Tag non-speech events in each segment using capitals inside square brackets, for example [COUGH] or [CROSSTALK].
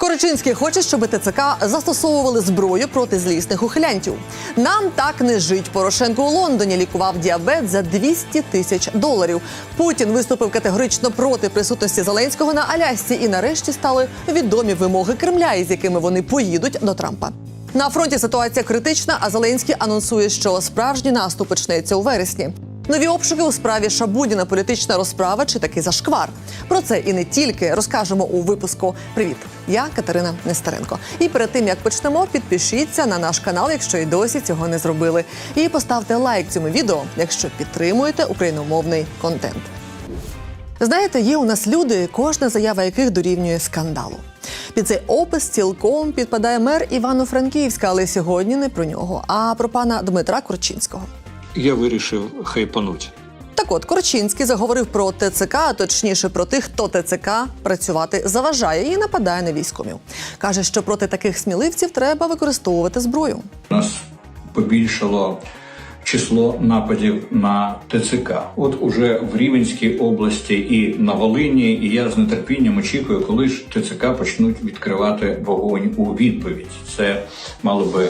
Корочинський хоче, щоб ТЦК застосовували зброю проти злісних ухилянтів. Нам так не жить. Порошенко у Лондоні лікував діабет за 200 тисяч доларів. Путін виступив категорично проти присутності Зеленського на Алясці, і нарешті стали відомі вимоги Кремля, із якими вони поїдуть до Трампа. На фронті ситуація критична, а Зеленський анонсує, що справжній наступ почнеться у вересні. Нові обшуки у справі Шабудіна, політична розправа чи таки зашквар. Про це і не тільки розкажемо у випуску. Привіт, я Катерина Нестеренко. І перед тим як почнемо, підпишіться на наш канал, якщо й досі цього не зробили. І поставте лайк цьому відео, якщо підтримуєте україномовний контент. Знаєте, є у нас люди, кожна заява яких дорівнює скандалу. Під цей опис цілком підпадає мер Івано-Франківська, але сьогодні не про нього, а про пана Дмитра Корчинського. Я вирішив хайпануть. Так от Корчинський заговорив про ТЦК, а точніше про тих, хто ТЦК працювати заважає і нападає на військовів. Каже, що проти таких сміливців треба використовувати зброю. У нас побільшало число нападів на ТЦК. От уже в Рівенській області і на Волині, і я з нетерпінням очікую, коли ж ТЦК почнуть відкривати вогонь у відповідь. Це мало би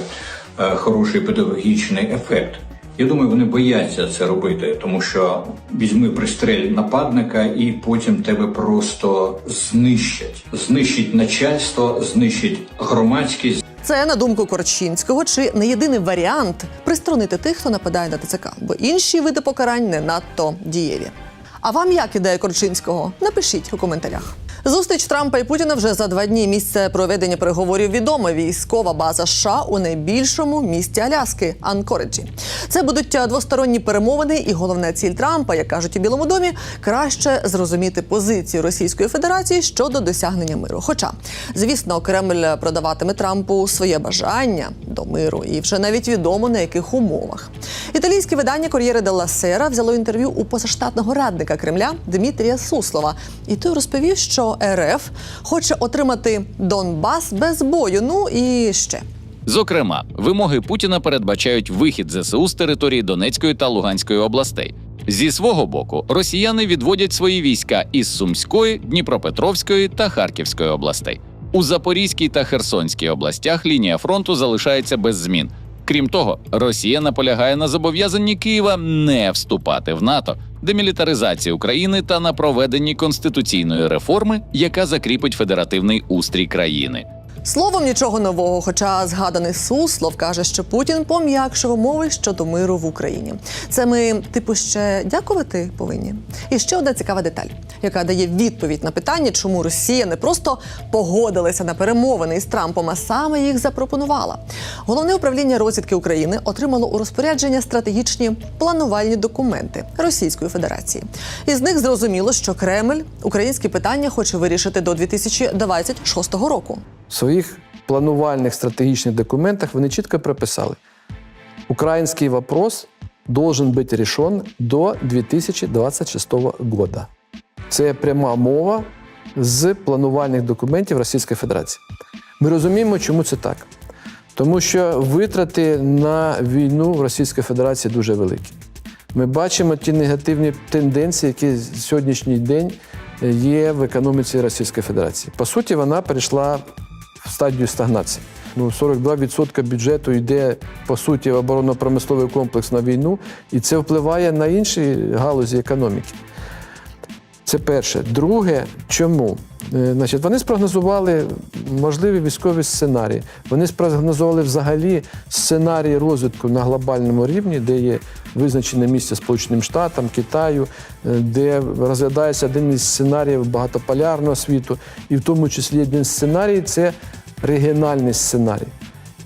е, хороший педагогічний ефект. Я думаю, вони бояться це робити, тому що візьми пристрель нападника, і потім тебе просто знищать. Знищить начальство, знищить громадськість, Це на думку Корчинського, чи не єдиний варіант приструнити тих, хто нападає на ТЦК, бо інші види покарань не надто дієві. А вам як ідея Корчинського? Напишіть у коментарях. Зустріч Трампа і Путіна вже за два дні. Місце проведення переговорів відоме. Військова база США у найбільшому місті Аляски Анкореджі. Це будуть двосторонні перемовини, і головна ціль Трампа, як кажуть у Білому домі, краще зрозуміти позицію Російської Федерації щодо досягнення миру. Хоча, звісно, Кремль продаватиме Трампу своє бажання до миру, і вже навіть відомо на яких умовах. Італійське видання Кор'єре Делла Сера взяло інтерв'ю у позаштатного радника Кремля Дмитрія Суслова. І той розповів, що РФ хоче отримати Донбас без бою. Ну і ще. Зокрема, вимоги Путіна передбачають вихід ЗСУ з території Донецької та Луганської областей. Зі свого боку, росіяни відводять свої війська із Сумської, Дніпропетровської та Харківської областей. У Запорізькій та Херсонській областях лінія фронту залишається без змін. Крім того, Росія наполягає на зобов'язанні Києва не вступати в НАТО, демілітаризації України та на проведенні конституційної реформи, яка закріпить федеративний устрій країни. Словом, нічого нового. Хоча згаданий Суслов каже, що Путін пом'якшив умови щодо миру в Україні. Це ми, типу, ще дякувати повинні. І ще одна цікава деталь, яка дає відповідь на питання, чому Росія не просто погодилася на перемовини із Трампом, а саме їх запропонувала. Головне управління розвідки України отримало у розпорядження стратегічні планувальні документи Російської Федерації. Із них зрозуміло, що Кремль українські питання хоче вирішити до 2026 року. Своїх планувальних стратегічних документах вони чітко прописали: український вопрос должен бути решен до 2026 года. Це пряма мова з планувальних документів Російської Федерації. Ми розуміємо, чому це так. Тому що витрати на війну в Російської Федерації дуже великі. Ми бачимо ті негативні тенденції, які сьогоднішній день є в економіці Російської Федерації. По суті, вона перейшла стадію стагнації. Ну, 42% бюджету йде по суті в оборонно-промисловий комплекс на війну, і це впливає на інші галузі економіки. Це перше. Друге, чому? Е, Значить, вони спрогнозували можливі військові сценарії. Вони спрогнозували взагалі сценарії розвитку на глобальному рівні, де є визначене місце Сполученим Штатам, Китаю, е, де розглядається один із сценаріїв багатополярного світу, і в тому числі один сценарій це регіональний сценарій.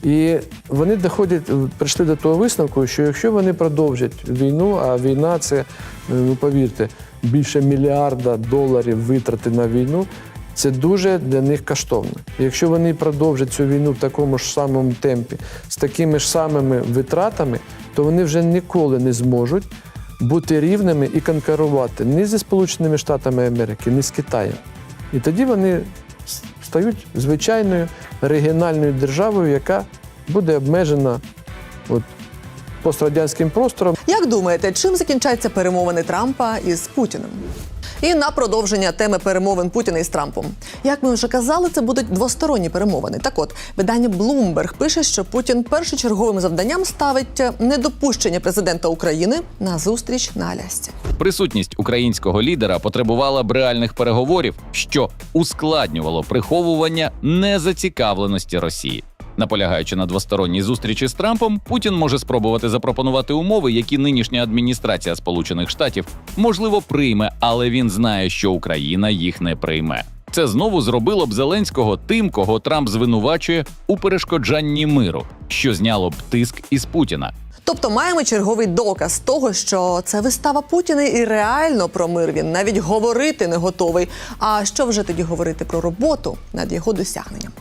І вони доходять, прийшли до того висновку, що якщо вони продовжать війну, а війна це, е, ну повірте, більше мільярда доларів витрати на війну, це дуже для них коштовно. Якщо вони продовжать цю війну в такому ж самому темпі, з такими ж самими витратами, то вони вже ніколи не зможуть бути рівними і конкурувати ні зі Сполученими Штатами Америки, ні з Китаєм. І тоді вони стають звичайною регіональною державою, яка буде обмежена от, пострадянським простором. Як думаєте, чим закінчаться перемовини Трампа із Путіним? І на продовження теми перемовин Путіна із Трампом. Як ми вже казали, це будуть двосторонні перемовини. Так от видання Bloomberg пише, що Путін першочерговим завданням ставить недопущення президента України на зустріч на Алясці. Присутність українського лідера потребувала б реальних переговорів, що ускладнювало приховування незацікавленості Росії. Наполягаючи на двосторонній зустрічі з Трампом, Путін може спробувати запропонувати умови, які нинішня адміністрація Сполучених Штатів можливо прийме, але він знає, що Україна їх не прийме. Це знову зробило б Зеленського тим, кого Трамп звинувачує у перешкоджанні миру, що зняло б тиск із Путіна. Тобто маємо черговий доказ того, що це вистава Путіна і реально про мир він навіть говорити не готовий. А що вже тоді говорити про роботу над його досягненням?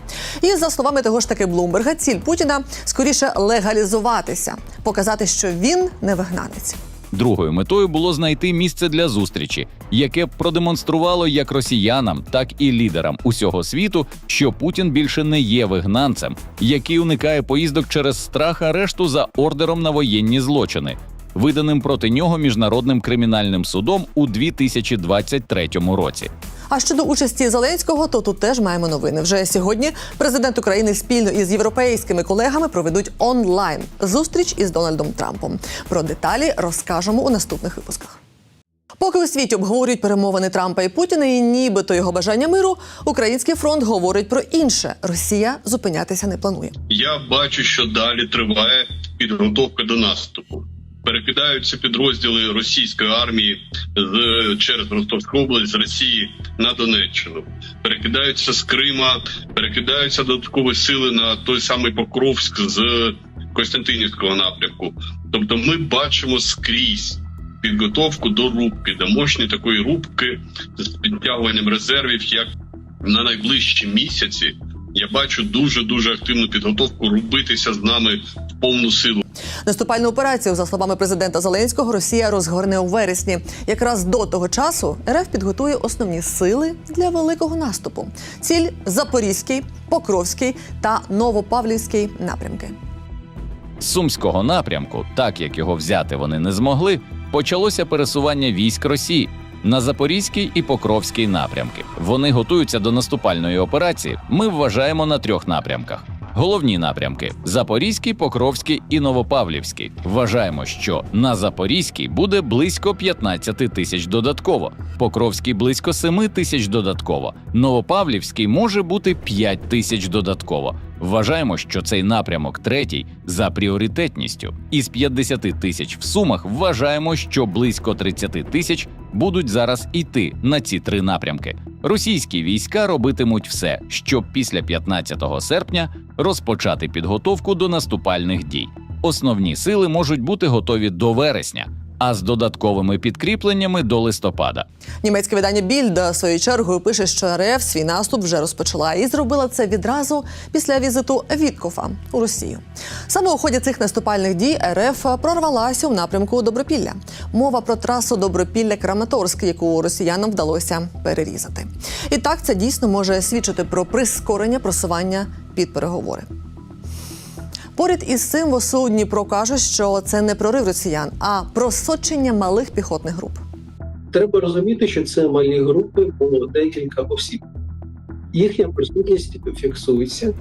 І за словами того ж таки Блумберга, ціль Путіна скоріше легалізуватися, показати, що він не вигнанець. Другою метою було знайти місце для зустрічі, яке б продемонструвало як росіянам, так і лідерам усього світу, що Путін більше не є вигнанцем, який уникає поїздок через страх арешту за ордером на воєнні злочини, виданим проти нього міжнародним кримінальним судом у 2023 році. А щодо участі Зеленського, то тут теж маємо новини. Вже сьогодні президент України спільно із європейськими колегами проведуть онлайн зустріч із Дональдом Трампом. Про деталі розкажемо у наступних випусках. Поки у світі обговорюють перемовини Трампа і Путіна, і нібито його бажання миру, український фронт говорить про інше: Росія зупинятися не планує. Я бачу, що далі триває підготовка до наступу. Перекидаються підрозділи російської армії з через Ростовську область з Росії на Донеччину. Перекидаються з Крима, перекидаються додаткові сили на той самий Покровськ з Костянтинівського напрямку. Тобто, ми бачимо скрізь підготовку до рубки, до мощної такої рубки з підтягуванням резервів, як на найближчі місяці. Я бачу дуже дуже активну підготовку рубитися з нами в повну силу. Наступальну операцію, за словами президента Зеленського, Росія розгорне у вересні. Якраз до того часу РФ підготує основні сили для великого наступу. Ціль Запорізький, Покровський та Новопавлівський напрямки. З Сумського напрямку, так як його взяти вони не змогли, почалося пересування військ Росії на Запорізький і Покровський напрямки. Вони готуються до наступальної операції. Ми вважаємо на трьох напрямках. Головні напрямки Запорізький, Покровський і Новопавлівський. Вважаємо, що на Запорізький буде близько 15 тисяч додатково, Покровський близько 7 тисяч додатково, Новопавлівський може бути 5 тисяч додатково. Вважаємо, що цей напрямок третій за пріоритетністю. Із 50 тисяч в сумах вважаємо, що близько 30 тисяч будуть зараз іти на ці три напрямки. Російські війська робитимуть все, щоб після 15 серпня розпочати підготовку до наступальних дій. Основні сили можуть бути готові до вересня, а з додатковими підкріпленнями до листопада. Німецьке видання Більда своєю чергою пише, що РФ свій наступ вже розпочала і зробила це відразу після візиту Віткофа у Росію. Саме у ході цих наступальних дій РФ прорвалася в напрямку Добропілля. Мова про трасу Добропілля-Краматорськ, яку росіянам вдалося перерізати. І так це дійсно може свідчити про прискорення просування під переговори. Поряд із цим в ОСУ Дніпро каже, що це не прорив росіян, а просочення малих піхотних груп. Треба розуміти, що це малі групи було декілька осіб. Їхня присутність фіксується,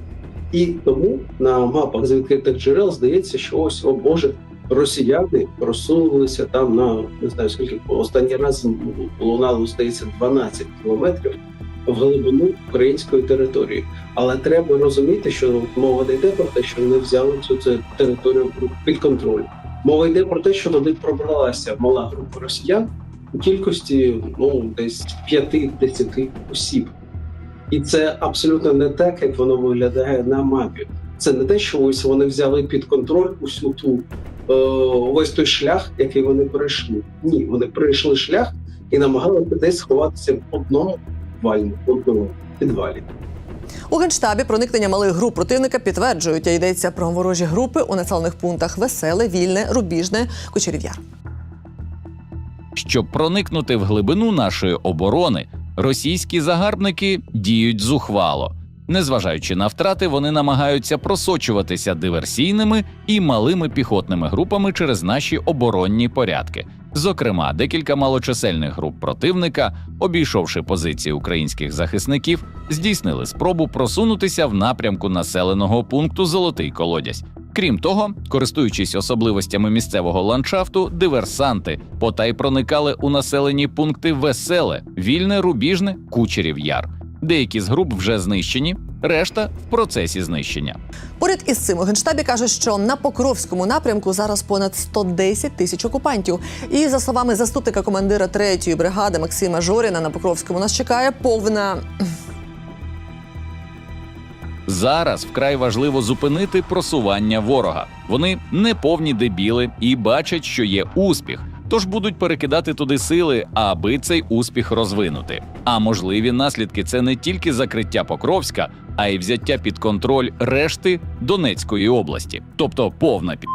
і тому на мапах з відкритих джерел здається, що ось о Боже, росіяни просунулися там на не знаю скільки останній раз лунало, здається, 12 кілометрів в глибину української території. Але треба розуміти, що мова не йде про те, що вони взяли цю цю територію під контроль. Мова йде про те, що туди пробралася мала група росіян у кількості ну десь 5-10 осіб. І це абсолютно не так, як воно виглядає на мапі. Це не те, що ось вони взяли під контроль усю ту весь той шлях, який вони перейшли. Ні, вони перейшли шлях і намагалися десь сховатися в одному в одному підвалі. У генштабі проникнення малих груп противника підтверджують, а йдеться про ворожі групи у населених пунктах Веселе, Вільне, Рубіжне, Кучерів'яр. Щоб проникнути в глибину нашої оборони, російські загарбники діють зухвало. Незважаючи на втрати, вони намагаються просочуватися диверсійними і малими піхотними групами через наші оборонні порядки. Зокрема, декілька малочисельних груп противника, обійшовши позиції українських захисників, здійснили спробу просунутися в напрямку населеного пункту Золотий Колодязь. Крім того, користуючись особливостями місцевого ландшафту, диверсанти потай проникали у населені пункти Веселе, Вільне, Рубіжне, Кучерів Яр. Деякі з груп вже знищені, решта в процесі знищення. Поряд із цим у генштабі кажуть, що на Покровському напрямку зараз понад 110 тисяч окупантів. І за словами заступника командира 3-ї бригади Максима Жоріна, на Покровському нас чекає повна Зараз вкрай важливо зупинити просування ворога. Вони не повні дебіли і бачать, що є успіх, тож будуть перекидати туди сили, аби цей успіх розвинути. А можливі наслідки це не тільки закриття Покровська, а й взяття під контроль решти Донецької області, тобто повна пі.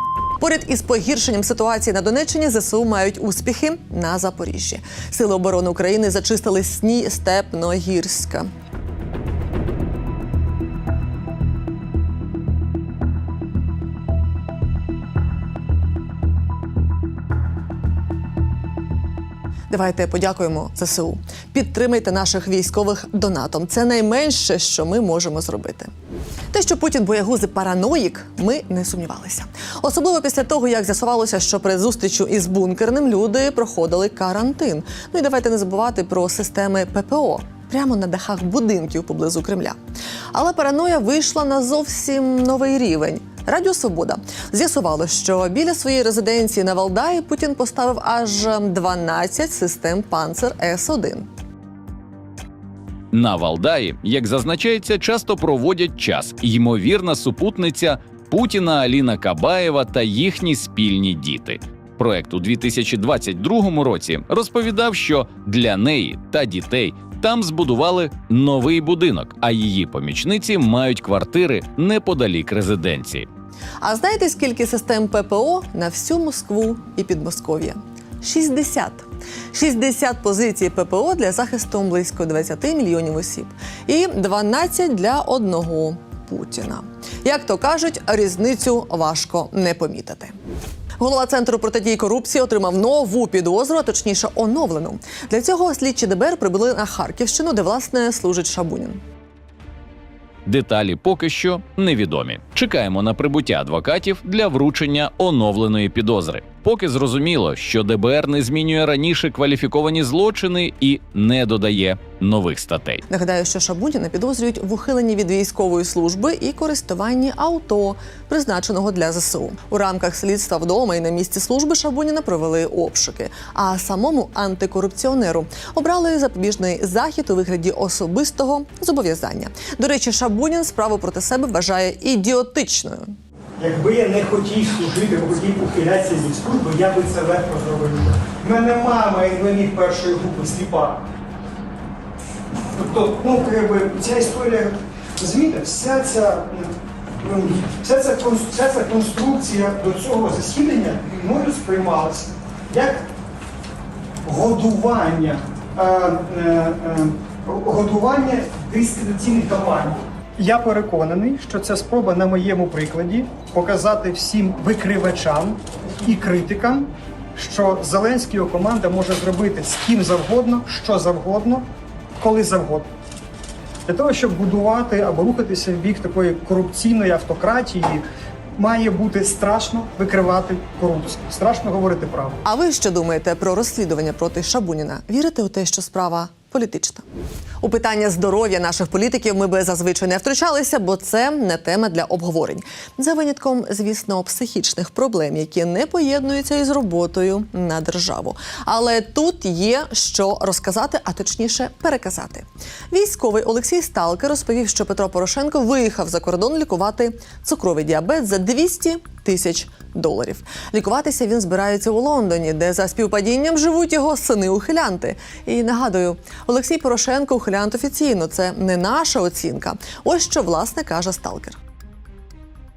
Поряд із погіршенням ситуації на Донеччині ЗСУ мають успіхи на Запоріжжі. Сили оборони України зачистили сні Степногірська. Давайте подякуємо ЗСУ. Підтримайте наших військових донатом. Це найменше, що ми можемо зробити. Те, що Путін боягузи параноїк, ми не сумнівалися. Особливо після того, як з'ясувалося, що перед зустрічю із бункерним люди проходили карантин. Ну і давайте не забувати про системи ППО прямо на дахах будинків поблизу Кремля. Але параноя вийшла на зовсім новий рівень. Радіо Свобода з'ясувало, що біля своєї резиденції на Валдаї Путін поставив аж 12 систем Панцер С-1. На Валдаї, як зазначається, часто проводять час ймовірна супутниця Путіна Аліна Кабаєва та їхні спільні діти. Проект у 2022 році розповідав, що для неї та дітей там збудували новий будинок, а її помічниці мають квартири неподалік резиденції. А знаєте, скільки систем ППО на всю Москву і Підмосков'я? 60. 60 позицій ППО для захисту близько 20 мільйонів осіб і 12 для одного Путіна. Як то кажуть, різницю важко не помітити. Голова центру протидії корупції отримав нову підозру, а точніше оновлену. Для цього слідчі ДБР прибули на Харківщину, де власне служить Шабунін. Деталі поки що невідомі. Чекаємо на прибуття адвокатів для вручення оновленої підозри. Поки зрозуміло, що ДБР не змінює раніше кваліфіковані злочини і не додає нових статей. Нагадаю, що Шабуніна підозрюють в ухиленні від військової служби і користуванні авто, призначеного для ЗСУ. У рамках слідства вдома і на місці служби Шабуніна провели обшуки. А самому антикорупціонеру обрали запобіжний захід у вигляді особистого зобов'язання. До речі, Шабунін справу проти себе вважає ідіотичною. Якби я не хотів служити, бо хотів ухилятися від служби, я би це легко зробив. У мене мама інвалід першої групи сліпа. Тобто, ну, якби ця історія, розумієте, вся ця, ну, вся ця, вся ця конструкція до цього засідання мною сприймалася як годування, е, е, е, годування дискредитаційних кампаній. Я переконаний, що це спроба на моєму прикладі показати всім викривачам і критикам, що Зеленський його команда може зробити з ким завгодно, що завгодно, коли завгодно. Для того, щоб будувати або рухатися в бік такої корупційної автократії, має бути страшно викривати корупцію, страшно говорити правду. А ви що думаєте про розслідування проти Шабуніна? Вірите у те, що справа політична? У питання здоров'я наших політиків ми би зазвичай не втручалися, бо це не тема для обговорень. За винятком, звісно, психічних проблем, які не поєднуються із роботою на державу. Але тут є що розказати, а точніше переказати. Військовий Олексій Сталкер розповів, що Петро Порошенко виїхав за кордон лікувати цукровий діабет за 200 тисяч доларів. Лікуватися він збирається у Лондоні, де за співпадінням живуть його сини-ухилянти. І нагадую, Олексій Порошенко ухилянт офіційно. Це не наша оцінка. Ось що власне каже Сталкер.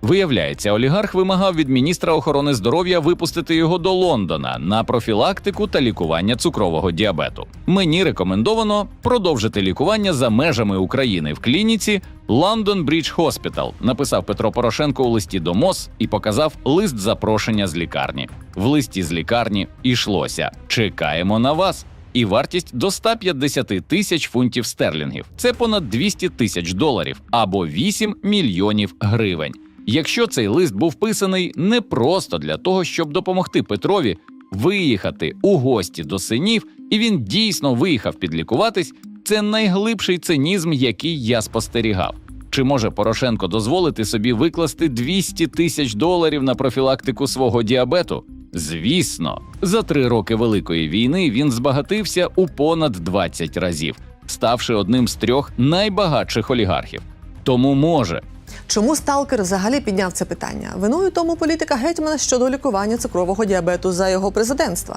Виявляється, олігарх вимагав від міністра охорони здоров'я випустити його до Лондона на профілактику та лікування цукрового діабету. Мені рекомендовано продовжити лікування за межами України в клініці London Bridge Hospital, написав Петро Порошенко у листі до МОЗ і показав лист запрошення з лікарні. В листі з лікарні йшлося: чекаємо на вас. І вартість до 150 тисяч фунтів стерлінгів. Це понад 200 тисяч доларів або 8 мільйонів гривень. Якщо цей лист був писаний не просто для того, щоб допомогти Петрові виїхати у гості до синів, і він дійсно виїхав підлікуватись, це найглибший цинізм, який я спостерігав. Чи може Порошенко дозволити собі викласти 200 тисяч доларів на профілактику свого діабету? Звісно, за три роки Великої війни він збагатився у понад 20 разів, ставши одним з трьох найбагатших олігархів. Тому може, Чому сталкер взагалі підняв це питання? Виною тому політика гетьмана щодо лікування цукрового діабету за його президентства.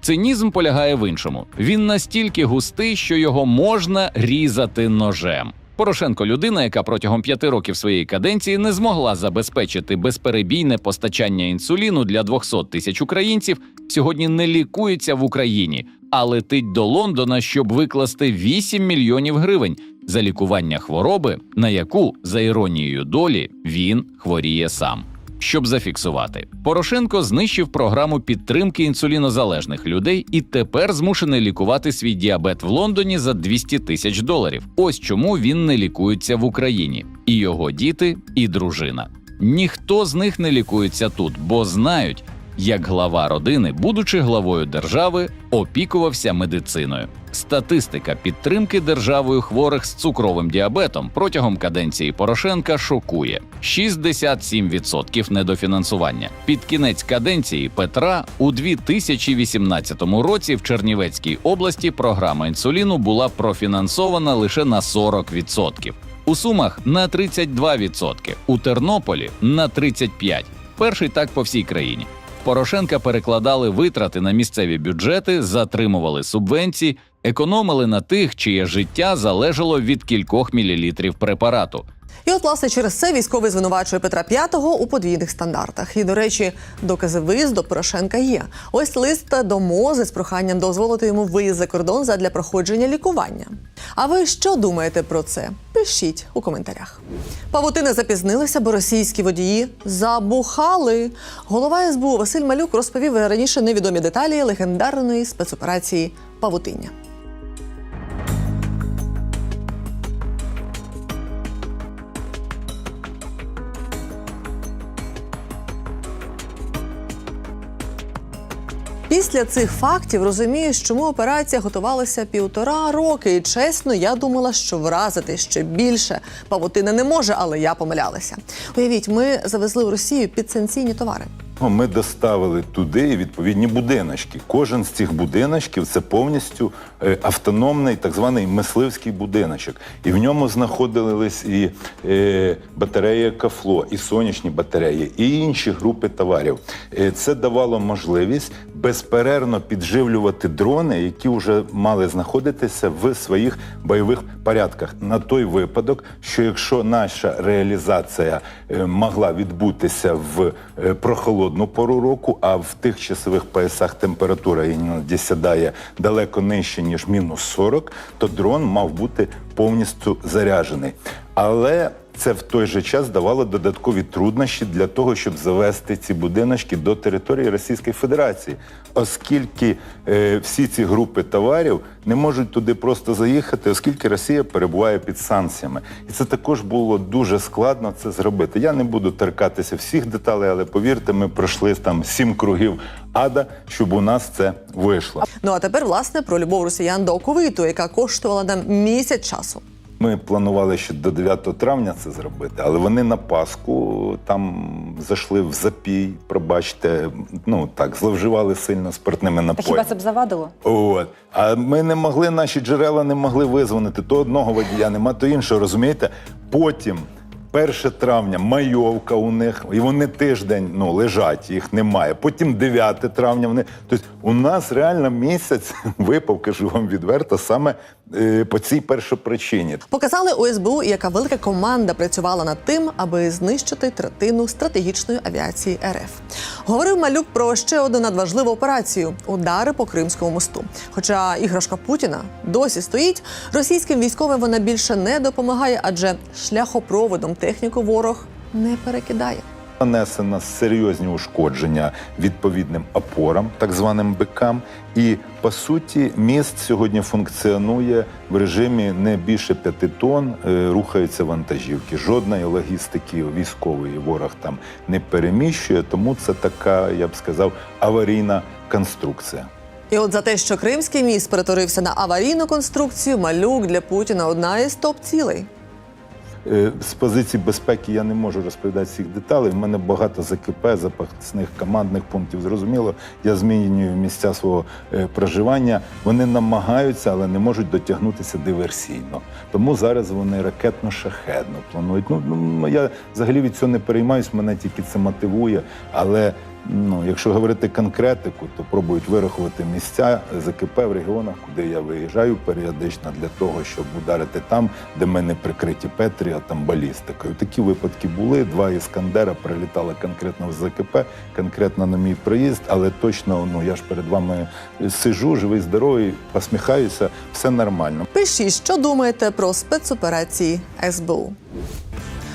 Цинізм полягає в іншому. Він настільки густий, що його можна різати ножем. Порошенко людина, яка протягом п'яти років своєї каденції не змогла забезпечити безперебійне постачання інсуліну для 200 тисяч українців, сьогодні не лікується в Україні, а летить до Лондона, щоб викласти 8 мільйонів гривень за лікування хвороби, на яку, за іронією долі, він хворіє сам. Щоб зафіксувати, Порошенко знищив програму підтримки інсулінозалежних людей і тепер змушений лікувати свій діабет в Лондоні за 200 тисяч доларів. Ось чому він не лікується в Україні, і його діти, і дружина. Ніхто з них не лікується тут, бо знають, як глава родини, будучи главою держави, опікувався медициною. Статистика підтримки державою хворих з цукровим діабетом протягом каденції Порошенка шокує: 67% недофінансування. Під кінець каденції Петра у 2018 році в Чернівецькій області програма інсуліну була профінансована лише на 40%. У Сумах на 32%, у Тернополі на 35%. Перший так по всій країні. Порошенка перекладали витрати на місцеві бюджети, затримували субвенції, економили на тих, чиє життя залежало від кількох мілілітрів препарату. І от, власне, через це військовий звинувачує Петра V у подвійних стандартах. І, до речі, докази виїзду Порошенка є. Ось лист до МОЗи з проханням дозволити йому виїзд за кордон задля проходження лікування. А ви що думаєте про це? Пишіть у коментарях. Павутини запізнилися, бо російські водії забухали. Голова СБУ Василь Малюк розповів раніше невідомі деталі легендарної спецоперації Павутиння. Після цих фактів розумію, чому операція готувалася півтора роки. І чесно, я думала, що вразити ще більше павутина не може, але я помилялася. Уявіть, ми завезли в Росію підсанкційні товари. Ну, Ми доставили туди відповідні будиночки. Кожен з цих будиночків це повністю е, автономний так званий мисливський будиночок. І в ньому знаходились і е, батарея Кафло, і сонячні батареї, і інші групи товарів. Е, це давало можливість безперервно підживлювати дрони, які вже мали знаходитися в своїх бойових порядках на той випадок, що якщо наша реалізація могла відбутися в е, прохолодну пору року, а в тих часових поясах температура іноді сідає далеко нижче ніж мінус 40, то дрон мав бути повністю заряджений. Але це в той же час давало додаткові труднощі для того, щоб завести ці будиночки до території Російської Федерації, оскільки е, всі ці групи товарів не можуть туди просто заїхати, оскільки Росія перебуває під санкціями, і це також було дуже складно це зробити. Я не буду торкатися всіх деталей, але повірте, ми пройшли там сім кругів ада, щоб у нас це вийшло. Ну а тепер, власне, про любов росіян до оковиту, яка коштувала нам місяць часу. Ми планували ще до 9 травня це зробити, але вони на Пасху там зайшли в запій, пробачте, ну так, зловживали сильно спиртними Та хіба це б завадило? От. А ми не могли, наші джерела не могли визвонити то одного водія, нема то іншого, розумієте? Потім 1 травня майовка у них, і вони тиждень ну, лежать, їх немає. Потім 9 травня вони. Тобто у нас реально місяць [LAUGHS] випав, кажу вам відверто, саме е, по цій першопричині. Показали у СБУ, яка велика команда працювала над тим, аби знищити третину стратегічної авіації РФ. Говорив малюк про ще одну надважливу операцію удари по Кримському мосту. Хоча іграшка Путіна досі стоїть, російським військовим вона більше не допомагає, адже шляхопроводом техніку ворог не перекидає. Нанесено серйозні ушкодження відповідним опорам, так званим бикам. І по суті, міст сьогодні функціонує в режимі не більше п'яти тонн, е, рухаються вантажівки. Жодної логістики військової ворог там не переміщує, тому це така, я б сказав, аварійна конструкція. І от за те, що Кримський міст перетворився на аварійну конструкцію, малюк для Путіна одна із топ-цілей. Е, З позиції безпеки я не можу розповідати всіх деталей. У мене багато ЗКП, запасних командних пунктів. Зрозуміло, я змінюю місця свого е, проживання. Вони намагаються, але не можуть дотягнутися диверсійно. Тому зараз вони ракетно-шахедно планують. Ну, ну я взагалі від цього не переймаюсь, мене тільки це мотивує. Але ну, якщо говорити конкретику, то пробують вирахувати місця ЗКП в регіонах, куди я виїжджаю періодично для того, щоб ударити там, де ми не прикриті Петріотом, балістикою. Такі випадки були. Два іскандера прилітали конкретно в ЗКП, конкретно на мій приїзд, але точно ну я ж перед вами сижу, живий, здоровий, посміхаюся, все нормально. Пишіть, що думаєте про спецоперації СБУ.